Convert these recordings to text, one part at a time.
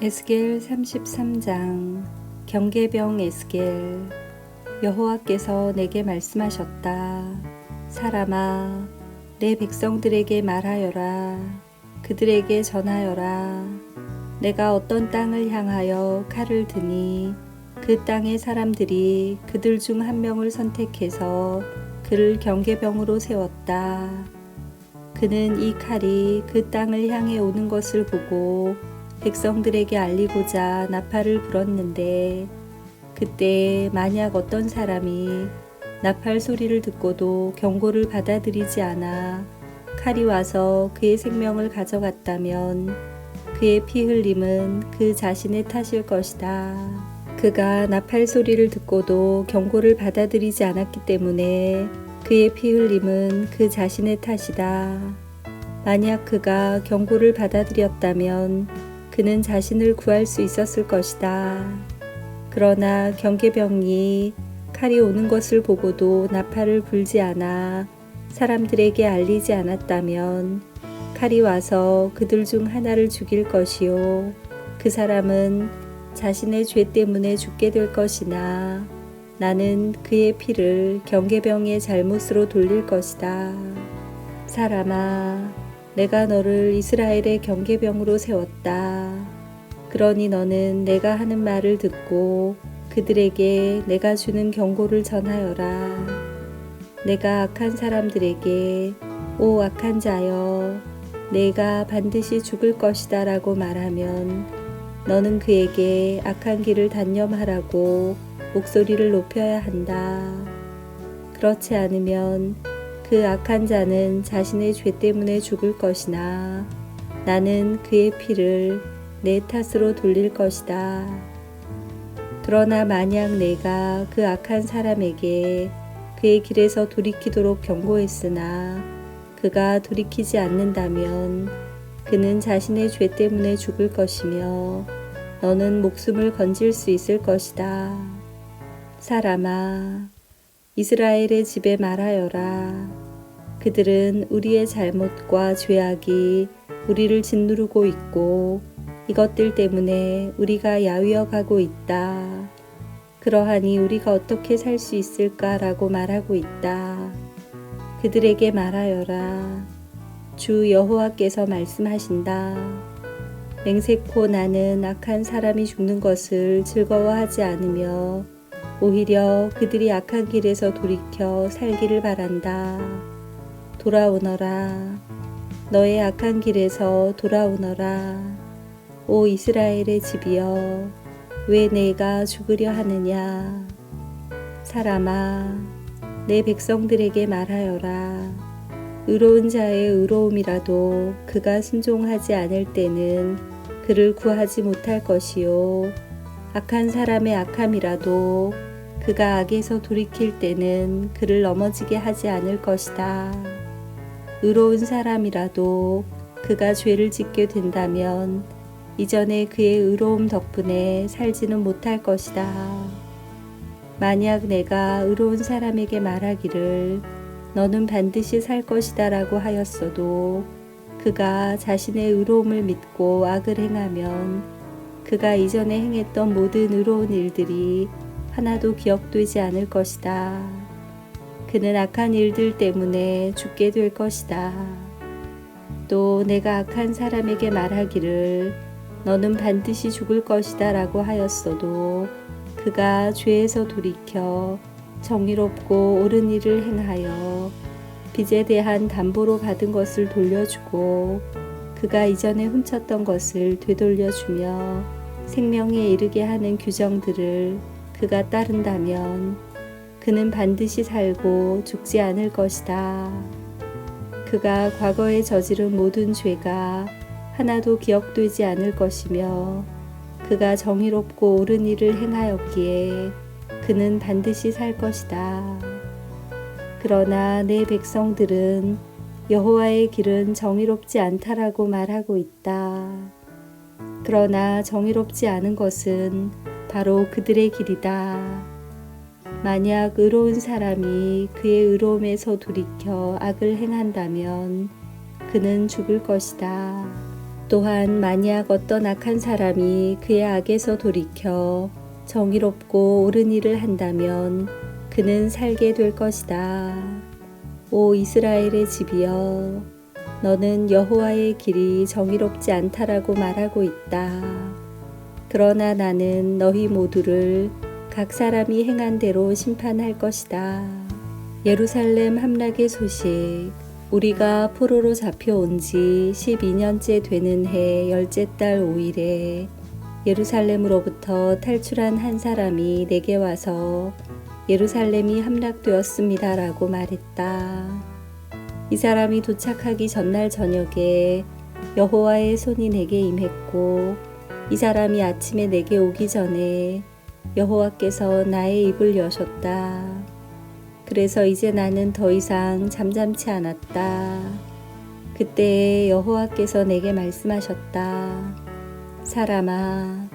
에스겔 33장 경계병 에스겔 여호와께서 내게 말씀하셨다. 사람아, 내 백성들에게 말하여라. 그들에게 전하여라. 내가 어떤 땅을 향하여 칼을 드니 그 땅의 사람들이 그들 중 한 명을 선택해서 그를 경계병으로 세웠다. 그는 이 칼이 그 땅을 향해 오는 것을 보고 백성들에게 알리고자 나팔을 불었는데 그때 만약 어떤 사람이 나팔 소리를 듣고도 경고를 받아들이지 않아 칼이 와서 그의 생명을 가져갔다면 그의 피 흘림은 그 자신의 탓일 것이다. 그가 나팔 소리를 듣고도 경고를 받아들이지 않았기 때문에 그의 피 흘림은 그 자신의 탓이다. 만약 그가 경고를 받아들였다면 그는 자신을 구할 수 있었을 것이다. 그러나 경계병이 칼이 오는 것을 보고도 나팔을 불지 않아 사람들에게 알리지 않았다면 칼이 와서 그들 중 하나를 죽일 것이요. 그 사람은 자신의 죄 때문에 죽게 될 것이나 나는 그의 피를 경계병의 잘못으로 돌릴 것이다. 사람아, 내가 너를 이스라엘의 경계병으로 세웠다. 그러니 너는 내가 하는 말을 듣고 그들에게 내가 주는 경고를 전하여라. 내가 악한 사람들에게 오 악한 자여 내가 반드시 죽을 것이다 라고 말하면 너는 그에게 악한 길을 단념하라고 목소리를 높여야 한다. 그렇지 않으면 그 악한 자는 자신의 죄 때문에 죽을 것이나 나는 그의 피를 내 탓으로 돌릴 것이다. 그러나 만약 내가 그 악한 사람에게 그의 길에서 돌이키도록 경고했으나 그가 돌이키지 않는다면 그는 자신의 죄 때문에 죽을 것이며 너는 목숨을 건질 수 있을 것이다. 사람아, 이스라엘의 집에 말하여라. 그들은 우리의 잘못과 죄악이 우리를 짓누르고 있고 이것들 때문에 우리가 야위어 가고 있다. 그러하니 우리가 어떻게 살 수 있을까라고 말하고 있다. 그들에게 말하여라. 주 여호와께서 말씀하신다. 맹세코 나는 악한 사람이 죽는 것을 즐거워하지 않으며 오히려 그들이 악한 길에서 돌이켜 살기를 바란다. 돌아오너라. 너의 악한 길에서 돌아오너라. 오 이스라엘의 집이여, 왜 내가 죽으려 하느냐? 사람아, 내 백성들에게 말하여라. 의로운 자의 의로움이라도 그가 순종하지 않을 때는 그를 구하지 못할 것이요. 악한 사람의 악함이라도 그가 악에서 돌이킬 때는 그를 넘어지게 하지 않을 것이다. 의로운 사람이라도 그가 죄를 짓게 된다면 이전에 그의 의로움 덕분에 살지는 못할 것이다. 만약 내가 의로운 사람에게 말하기를 너는 반드시 살 것이다 라고 하였어도 그가 자신의 의로움을 믿고 악을 행하면 그가 이전에 행했던 모든 의로운 일들이 하나도 기억되지 않을 것이다. 그는 악한 일들 때문에 죽게 될 것이다. 또 내가 악한 사람에게 말하기를 너는 반드시 죽을 것이다 라고 하였어도 그가 죄에서 돌이켜 정의롭고 옳은 일을 행하여 빚에 대한 담보로 받은 것을 돌려주고 그가 이전에 훔쳤던 것을 되돌려주며 생명에 이르게 하는 규정들을 그가 따른다면 그는 반드시 살고 죽지 않을 것이다. 그가 과거에 저지른 모든 죄가 하나도 기억되지 않을 것이며 그가 정의롭고 옳은 일을 행하였기에 그는 반드시 살 것이다. 그러나 내 백성들은 여호와의 길은 정의롭지 않다라고 말하고 있다. 그러나 정의롭지 않은 것은 바로 그들의 길이다. 만약 의로운 사람이 그의 의로움에서 돌이켜 악을 행한다면 그는 죽을 것이다. 또한 만약 어떤 악한 사람이 그의 악에서 돌이켜 정의롭고 옳은 일을 한다면 그는 살게 될 것이다. 오 이스라엘의 집이여 너는 여호와의 길이 정의롭지 않다라고 말하고 있다. 그러나 나는 너희 모두를 각 사람이 행한 대로 심판할 것이다. 예루살렘 함락의 소식 우리가 포로로 잡혀온 지 12년째 되는 해 열째 달 5일에 예루살렘으로부터 탈출한 한 사람이 내게 와서 예루살렘이 함락되었습니다라고 말했다. 이 사람이 도착하기 전날 저녁에 여호와의 손이 내게 임했고 이 사람이 아침에 내게 오기 전에 여호와께서 나의 입을 여셨다. 그래서 이제 나는 더 이상 잠잠치 않았다. 그때 여호와께서 내게 말씀하셨다. 사람아,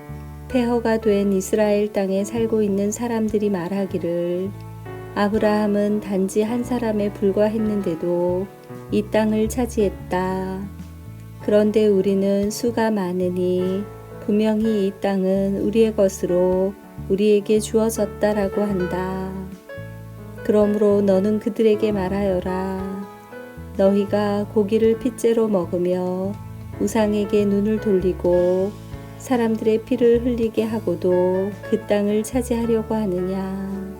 폐허가 된 이스라엘 땅에 살고 있는 사람들이 말하기를 아브라함은 단지 한 사람에 불과했는데도 이 땅을 차지했다. 그런데 우리는 수가 많으니 분명히 이 땅은 우리의 것으로 우리에게 주어졌다라고 한다. 그러므로 너는 그들에게 말하여라. 너희가 고기를 핏째로 먹으며 우상에게 눈을 돌리고 사람들의 피를 흘리게 하고도 그 땅을 차지하려고 하느냐.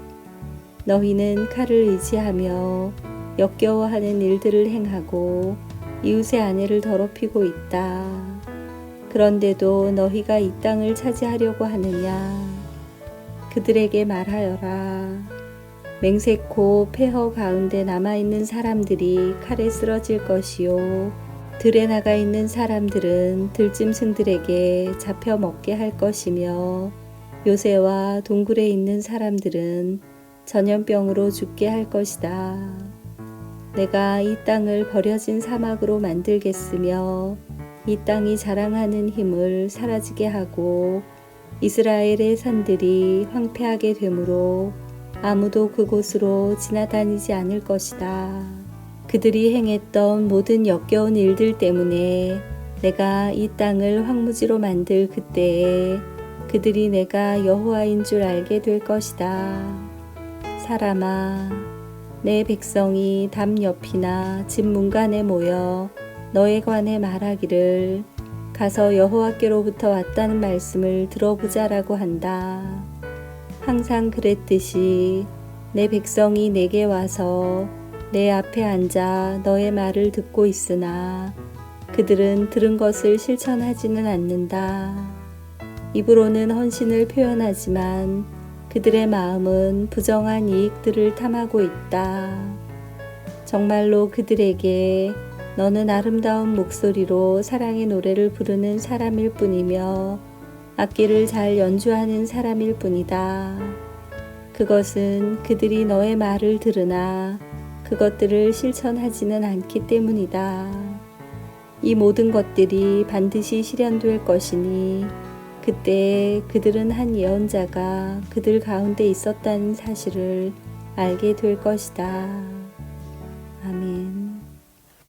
너희는 칼을 의지하며 역겨워하는 일들을 행하고 이웃의 아내를 더럽히고 있다. 그런데도 너희가 이 땅을 차지하려고 하느냐. 그들에게 말하여라. 맹세코 폐허 가운데 남아있는 사람들이 칼에 쓰러질 것이요. 들에 나가 있는 사람들은 들짐승들에게 잡혀 먹게 할 것이며 요새와 동굴에 있는 사람들은 전염병으로 죽게 할 것이다. 내가 이 땅을 버려진 사막으로 만들겠으며 이 땅이 자랑하는 힘을 사라지게 하고 이스라엘의 산들이 황폐하게 되므로 아무도 그곳으로 지나다니지 않을 것이다. 그들이 행했던 모든 역겨운 일들 때문에 내가 이 땅을 황무지로 만들 그때에 그들이 내가 여호와인 줄 알게 될 것이다. 사람아, 내 백성이 담 옆이나 집 문간에 모여 너에 관해 말하기를 가서 여호와께로부터 왔다는 말씀을 들어보자라고 한다. 항상 그랬듯이 내 백성이 내게 와서 내 앞에 앉아 너의 말을 듣고 있으나 그들은 들은 것을 실천하지는 않는다. 입으로는 헌신을 표현하지만 그들의 마음은 부정한 이익들을 탐하고 있다. 정말로 그들에게 너는 아름다운 목소리로 사랑의 노래를 부르는 사람일 뿐이며 악기를 잘 연주하는 사람일 뿐이다. 그것은 그들이 너의 말을 들으나 그것들을 실천하지는 않기 때문이다. 이 모든 것들이 반드시 실현될 것이니 그때 그들은 한 예언자가 그들 가운데 있었다는 사실을 알게 될 것이다.